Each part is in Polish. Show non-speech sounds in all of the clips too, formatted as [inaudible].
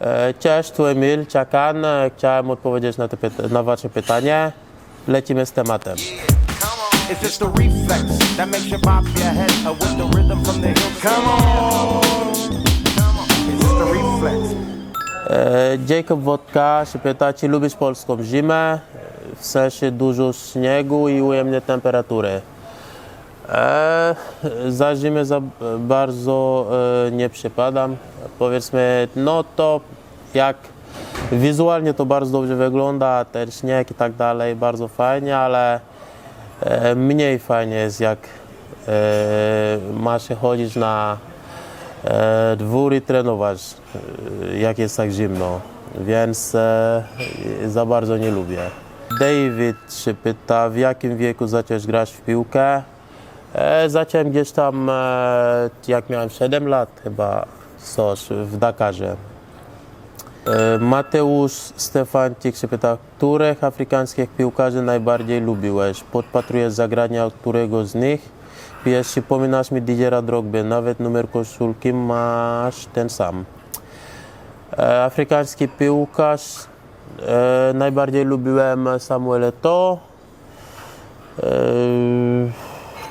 E, Cześć, tu Emil Czakan. E, Chciałem odpowiedzieć na, te pyta- na wasze pytanie. Lecimy z tematem. It's just a reflex that makes you bop your head uh, with the rhythm from the hill. Come on. It's just a reflex. E, Jacob Wodka się pyta, czy lubisz polską zimę? W sensie dużo śniegu i ujemne temperatury. E, za zimę za bardzo e, nie przypadam. Powiedzmy, no to jak wizualnie to bardzo dobrze wygląda, ten śnieg i tak dalej, bardzo fajnie, ale e, mniej fajnie jest jak e, ma się chodzić na e, dwór i trenować, e, jak jest tak zimno, więc e, za bardzo nie lubię. David się pyta, w jakim wieku zacząłeś grać w piłkę? E, zacząłem gdzieś tam, e, jak miałem 7 lat chyba, coś, w Dakarze. E, Mateusz Stefancik się pyta, których afrykańskich piłkarzy najbardziej lubiłeś? Podpatrujesz zagrania którego z nich? Wiesz, przypominasz mi Didiera Drogby, nawet numer koszulki masz ten sam. Afrykański piłkarz, najbardziej lubiłem Samuel Eto'o.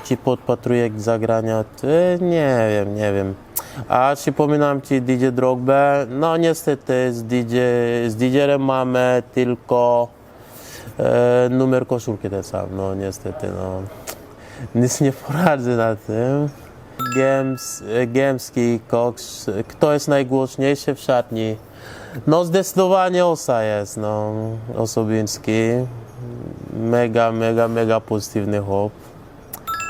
E, ci podpatruję zagrania, nie wiem, nie wiem. A przypominam ci DJ Drogbę, no niestety z, DJ, z DJ-em mamy tylko e, numer koszulki ten sam, no niestety, no. Nic nie poradzę na tym. Gems, Gemski, Cox, kto jest najgłośniejszy w szatni? No zdecydowanie Osa jest, no, Osobiński. Mega, mega, mega pozytywny chłop.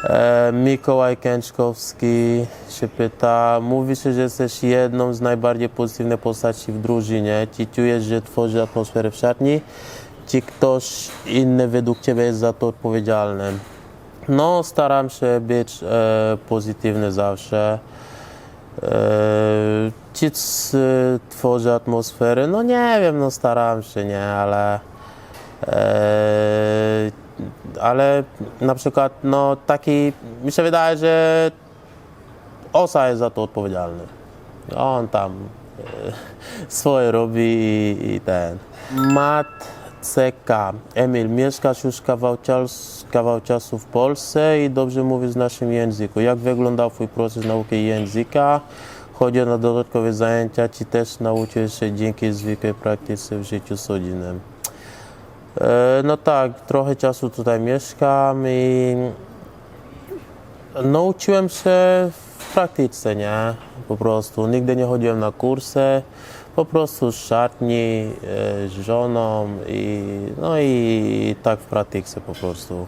E, Mikołaj Kęczkowski się pyta, mówi się, że jesteś jedną z najbardziej pozytywnych postaci w drużynie. Czy czujesz, że tworzy atmosferę w szatni? Czy ktoś inny według Ciebie jest za to odpowiedzialny? No, staram się być e, pozytywny zawsze. E, tworzy atmosferę? No nie wiem, no staram się, nie, ale e, ale na przykład no taki, mi się wydaje, że Osa jest za to odpowiedzialny. On tam e, [laughs] swoje robi i, i ten. Mat CK. Emil, mieszkasz już kawał, czas, kawał czasu w Polsce i dobrze mówisz w naszym języku. Jak wyglądał twój proces nauki języka? Chodzi na dodatkowe zajęcia, czy też nauczyłeś się dzięki zwykłej praktyce w życiu codziennym? E, No tak, trochę czasu tutaj mieszkam i nauczyłem się w praktyce, nie? Po prostu. Nigdy nie chodziłem na kursy, po prostu z szatni, e, z żoną i no i tak w praktyce po prostu.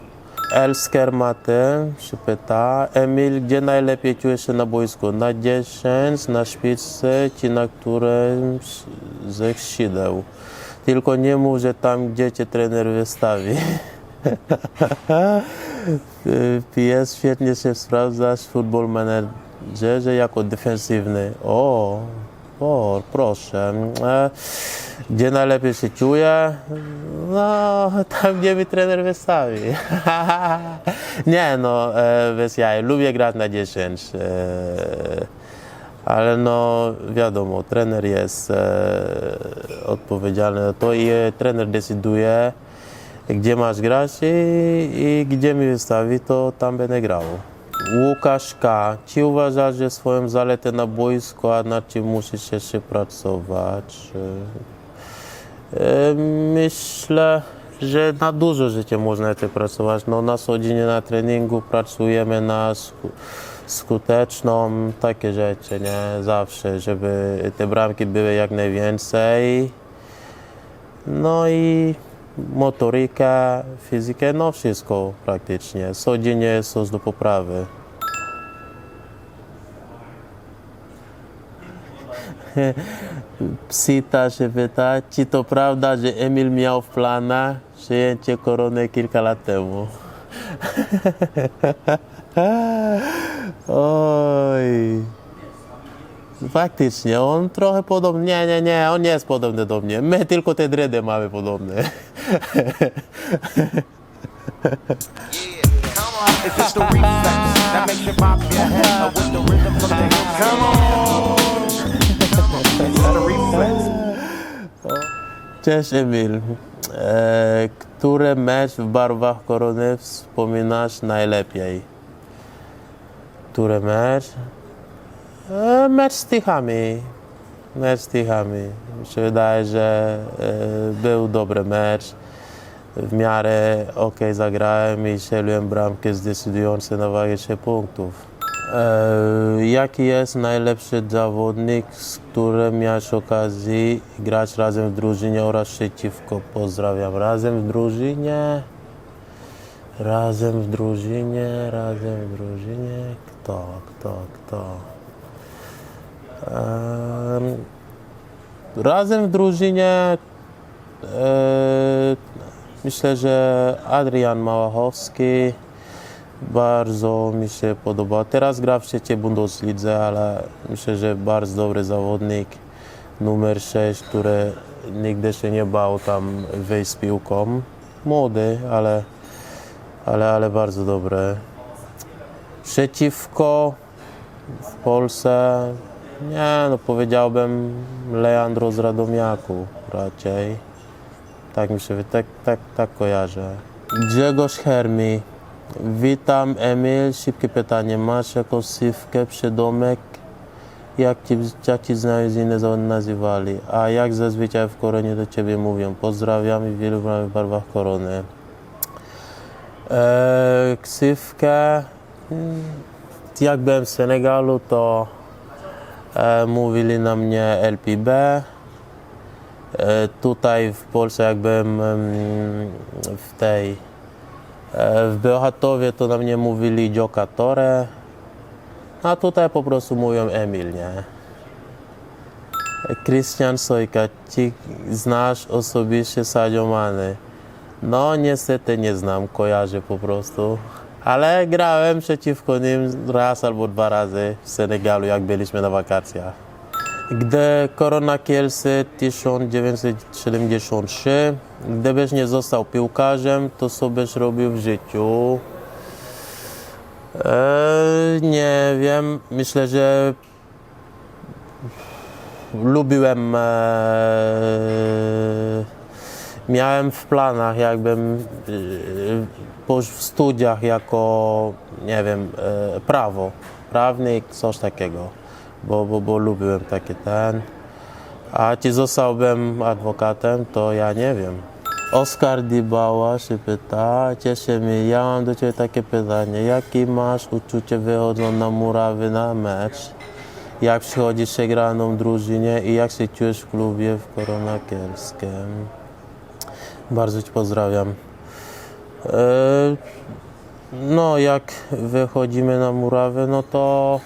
Elsker Maty się pyta, Emil, gdzie najlepiej czujesz się na boisku? Na 10, na szpiczce czy na którymś ze skrzydeł? Tylko nie mów, że tam, gdzie cię trener wystawi. PS świetnie się sprawdzasz w Football Managerze jako defensywny. O, o, proszę. E, gdzie najlepiej się czuję? No, tam, gdzie mi trener wystawi. [laughs] Nie, no, bez jaj. Lubię grać na 10. Ale no wiadomo, trener jest e, odpowiedzialny za to i e, trener decyduje, gdzie masz grać i, i gdzie mi wystawi, to tam będę grał. Łukasz K. Czy uważasz, że swoją zaletę na boisku, a nad czym musisz jeszcze pracować? E, Myślę, że na dużo życie można jeszcze pracować. No, na codziennie na treningu pracujemy na sku- skuteczną, takie rzeczy, nie? Zawsze, żeby te bramki były jak najwięcej. No i motorykę, fizykę, no wszystko praktycznie. Codziennie jest coś do poprawy. [laughs] Psita się pyta, czy to prawda, że Emil miał w planach przejęcie korony kilka lat temu? [laughs] Oj. Faktycznie, on trochę podobny. Nie, nie, nie, on nie jest podobny do mnie. My tylko te dredy mamy podobne. It's just a reflex that makes you bop your head with the rhythm from the. Come on. Cześć Emil. E, który mecz w barwach korony wspominasz najlepiej? Który mecz? E, mecz z Tychami. Mecz z Tychami. Mi się wydaje, że e, był dobry mecz. W miarę ok zagrałem i strzeliłem bramkę zdecydujące na wagę 3 punktów. E, jaki jest najlepszy zawodnik, z którym miałeś okazję grać razem w drużynie oraz przeciwko? Pozdrawiam. Razem w drużynie? Razem w drużynie, razem w drużynie. Kto, kto, kto? Em, razem w drużynie e, myślę, że Adrian Małachowski bardzo mi się podoba. Teraz gra w trzeciej Bundeslidze, ale myślę, że bardzo dobry zawodnik. Numer 6, który nigdy się nie bał tam wyjść z piłką. Młody, ale, ale, ale bardzo dobry. Przeciwko w Polsce, nie no powiedziałbym Leandro z Radomiaku raczej. Tak mi się tak, tak, tak kojarzę. Grzegorz Hermi. Witam Emil, szybkie pytanie. Masz jakąś sywkę, przydomek? Jak ci, jak ci zawody nazywali? A jak zazwyczaj w koronie do ciebie mówią? Pozdrawiam i wielu w barwach korony. Eee, ksywkę. mm, Jak byłem w Senegalu, to e, mówili na mnie LPB. E, tutaj w Polsce, jak byłem em, w tej e, w Bełchatowie, to na mnie mówili Giocatore. A tutaj po prostu mówią Emil, nie? Christian Sojka, ci znasz osobiście Sadio Mane? No niestety nie znam, kojarzę po prostu. Ale grałem przeciwko nim raz albo dwa razy w Senegalu, jak byliśmy na wakacjach. Gdy Korona Kielce 1973, gdybyś nie został piłkarzem, to co byś robił w życiu? Eee, nie wiem, myślę, że lubiłem, eee, miałem w planach, jakbym po w studiach jako, nie wiem, eee, prawo, prawnik, coś takiego, bo, bo, bo lubiłem takie ten. A czy zostałbym adwokatem, to ja nie wiem. Oskar Dibała się pyta, cieszy mnie, ja mam do Ciebie takie pytanie, jakie masz uczucie wychodząc na murawy na mecz? Jak przychodzisz się graną drużynie i jak się czujesz w klubie w Korona Kielskiem? Bardzo Cię pozdrawiam. E, no, jak wychodzimy na murawę, no to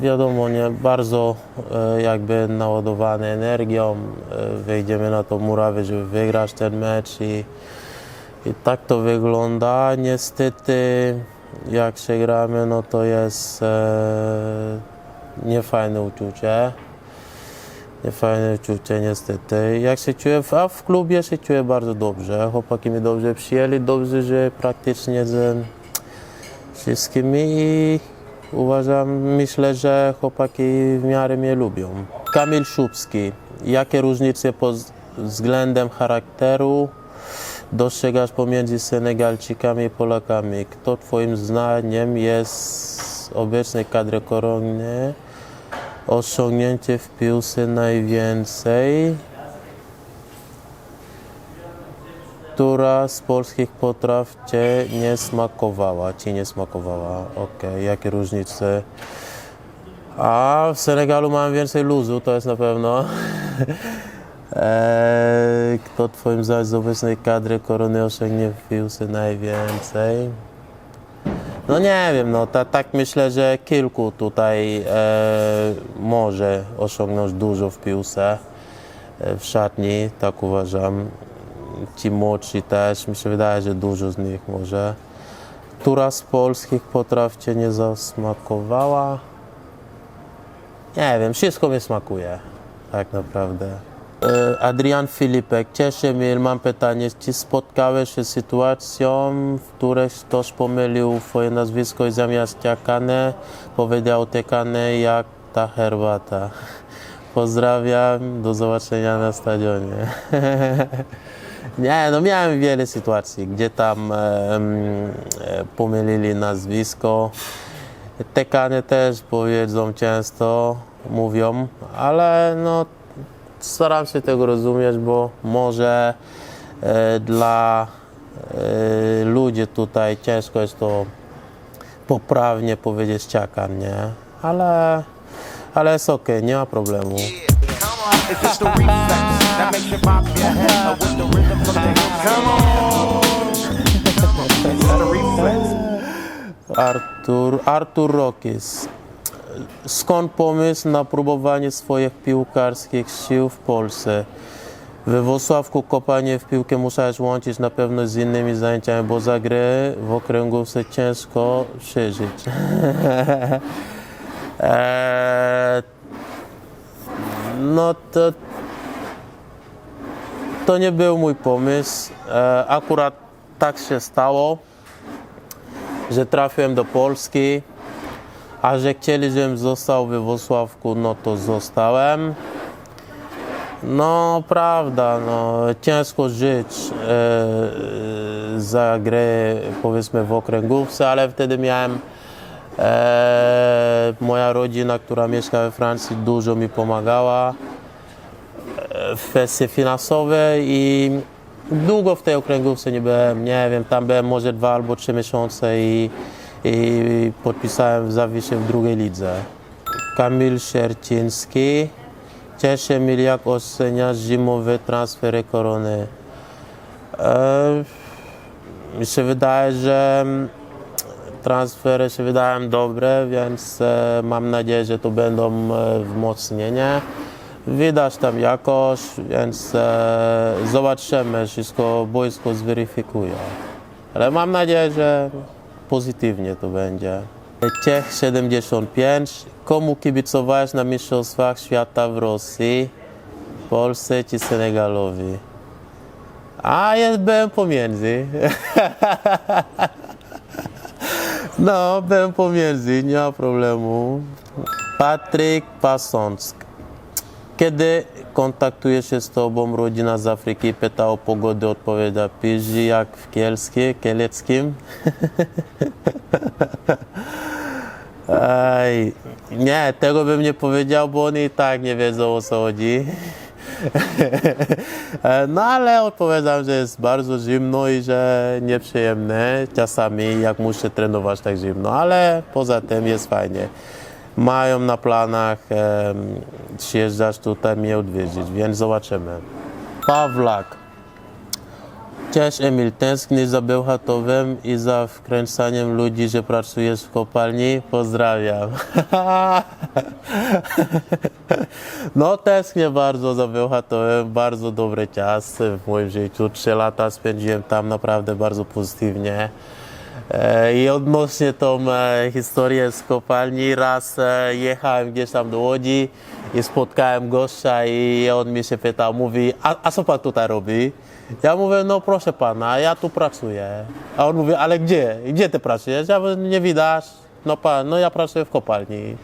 wiadomo, nie, bardzo e, jakby naładowany energią. E, wejdziemy na tą murawę, żeby wygrać ten mecz i, i tak to wygląda. Niestety, jak się gramy, no to jest e, niefajne uczucie. Niefajne uczucie, niestety. Jak się czuję, a w klubie się czuję bardzo dobrze. Chłopaki mnie dobrze przyjęli, dobrze, że praktycznie z wszystkimi uważam, myślę, że chłopaki w miarę mnie lubią. Kamil Szubski. Jakie różnice pod względem charakteru dostrzegasz pomiędzy Senegalczykami i Polakami? Kto Twoim zdaniem jest obecnej kadry korony osiągnięcie w piłce najwięcej? Która z polskich potraw Cię nie smakowała? Ci nie smakowała? Okej, jakie różnice? A w Senegalu mam więcej luzu, to jest na pewno. [laughs] Eee, kto Twoim zdaniem z obecnej kadry korony osiągnie w piłce najwięcej? No nie wiem, no ta, tak myślę, że kilku tutaj e, może osiągnąć dużo w piłce, e, w szatni, tak uważam. Ci młodsi też, mi się wydaje, że dużo z nich może. Która z polskich potraw Cię nie zasmakowała? Nie wiem, wszystko mi smakuje, tak naprawdę. E, Adrian Filipek, cieszę mnie, mam pytanie, czy spotkałeś się z sytuacją, w której ktoś pomylił Twoje nazwisko i zamiast Ciakane powiedział Tekane jak ta herbata? [laughs] Pozdrawiam, do zobaczenia na stadionie. [laughs] Nie, no miałem wiele sytuacji, gdzie tam e, pomylili nazwisko. Tekanie też powiedzą często, mówią, ale no staram się tego rozumieć, bo może e, dla e, ludzi tutaj ciężko jest to poprawnie powiedzieć ciakan, nie? Ale, ale jest okej, nie ma problemu. Artur, Artur Rokis. Skąd pomysł na próbowanie swoich piłkarskich sił w Polsce? We Włocławku kopanie w piłkę musiałeś łączyć na pewno z innymi zajęciami, bo za grę w okręgówce ciężko przeżyć. eee, [laughs] no to to nie był mój pomysł. E, akurat tak się stało że trafiłem do Polski, a że chcieli, żebym został we Wrocławku, no to zostałem. No, prawda, no, ciężko żyć e, za grę, powiedzmy, w okręgówce, ale wtedy miałem e, moja rodzina, która mieszka we Francji, dużo mi pomagała w kwestii finansowej i długo w tej okręgówce nie byłem, nie wiem, tam byłem może dwa albo trzy miesiące i, i podpisałem w Zawisie w drugiej lidze. Kamil Sierciński. Cieszy mnie, jak oceniasz zimowe transfery Korony. E, mi się wydaje, że transfery się wydają dobre, więc e, mam nadzieję, że to będą e. Widać tam jakość, więc e, zobaczymy, wszystko boisko zweryfikuje. Ale mam nadzieję, że pozytywnie to będzie. Ciech 75. Komu kibicowałeś na Mistrzostwach Świata w Rosji, Polsce czy Senegalowi? A, ja byłem pomiędzy. [laughs] No, byłem pomiędzy, nie ma problemu. Patryk Pasąck. Kiedy kontaktuje się z Tobą rodzina z Afryki, pyta o pogodę, odpowiada piży jak w Kielskie, Kieleckim. [laughs] Aj, nie, tego bym nie powiedział, bo oni i tak nie wiedzą o co chodzi. [laughs] E, No ale odpowiadam, że jest bardzo zimno i że nieprzyjemne czasami, jak muszę trenować tak zimno, ale poza tym jest fajnie. Mają na planach em, przyjeżdżać tutaj mnie odwiedzić, więc zobaczymy. Pawlak. Cześć Emil, tęsknię za Bełchatowem i za wkręcaniem ludzi, że pracujesz w kopalni. Pozdrawiam. [laughs] No tęsknię bardzo za Bełchatowem, bardzo dobry czas w moim życiu. Trzy lata spędziłem tam naprawdę bardzo pozytywnie. E, I odnośnie tą e, historię z kopalni, raz e, jechałem gdzieś tam do Łodzi i spotkałem gościa i on mi się pytał, mówi, a, a co pan tutaj robi? Ja mówię, no proszę pana, ja tu pracuję. A on mówi, ale gdzie? Gdzie ty pracujesz? Ja mówię, nie widać. No pan, no ja pracuję w kopalni.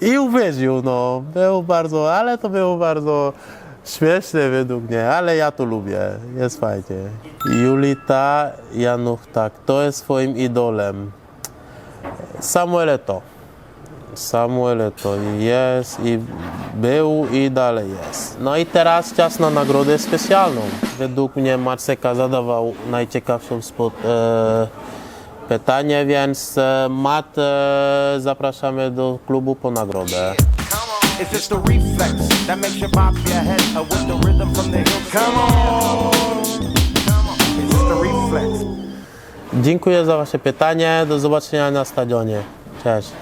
[laughs] I uwierzył, no. Był bardzo, ale to było bardzo śmieszne według mnie, ale ja to lubię. Jest fajnie. Julita Januch, tak, to jest swoim idolem. Samuel Eto'o. Samuel Eto'o jest i był i dalej jest. No i teraz czas na nagrodę specjalną. Według mnie Marceka zadawał najciekawszą spot, e, pytanie, więc e, Mat e, zapraszamy do klubu po nagrodę. It's just the reflex that makes you your head uh, with the rhythm from the hill. Come on. It's just the reflex. Dziękuję za Wasze pytanie. Do zobaczenia na stadionie. Cześć.